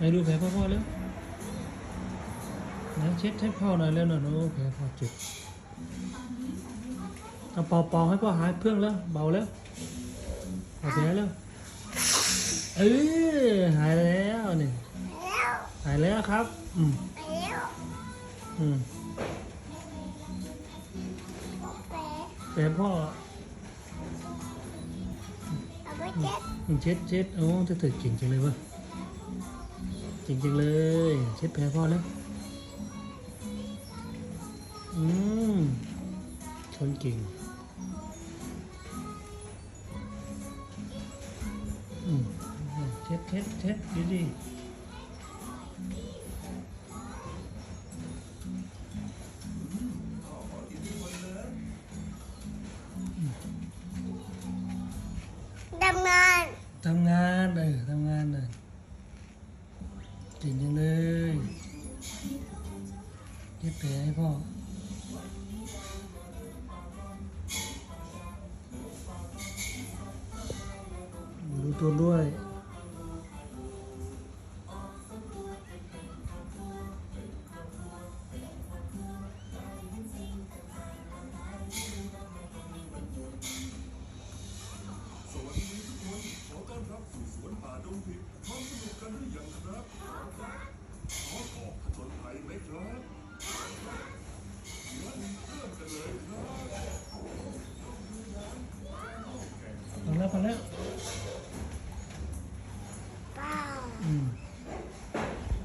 ไหนดูแผลพ่อพ่อแล้วไหนเช็ดให้พ่อหน่อยแล้วหน่อยโอ้แผลพ่อเจ็บเอาเป่าเป่าให้พ่อหายเพื่องแล้ว เบาแล้วหายแผลแล้วเออหายแล้วนี่แล้วหายแล้วครับ อืมแล้วอืมแปะแผลพ่อเอาไปเช็ดอืมเช็ดเช็ดโอ้เธอเธอเก่งจังเลยเวะเก่งจังเลย เช็ดแผลพ่อแล้วอืมชนเก่งอืมเช็ดเช็ดเช็ดดีดีทำงาน ทำงานเออทำงานเลย เก่งจังเลยเช็บแผลให้พ่อดูตัวด้วย ไหมคแล้วพอแล้ว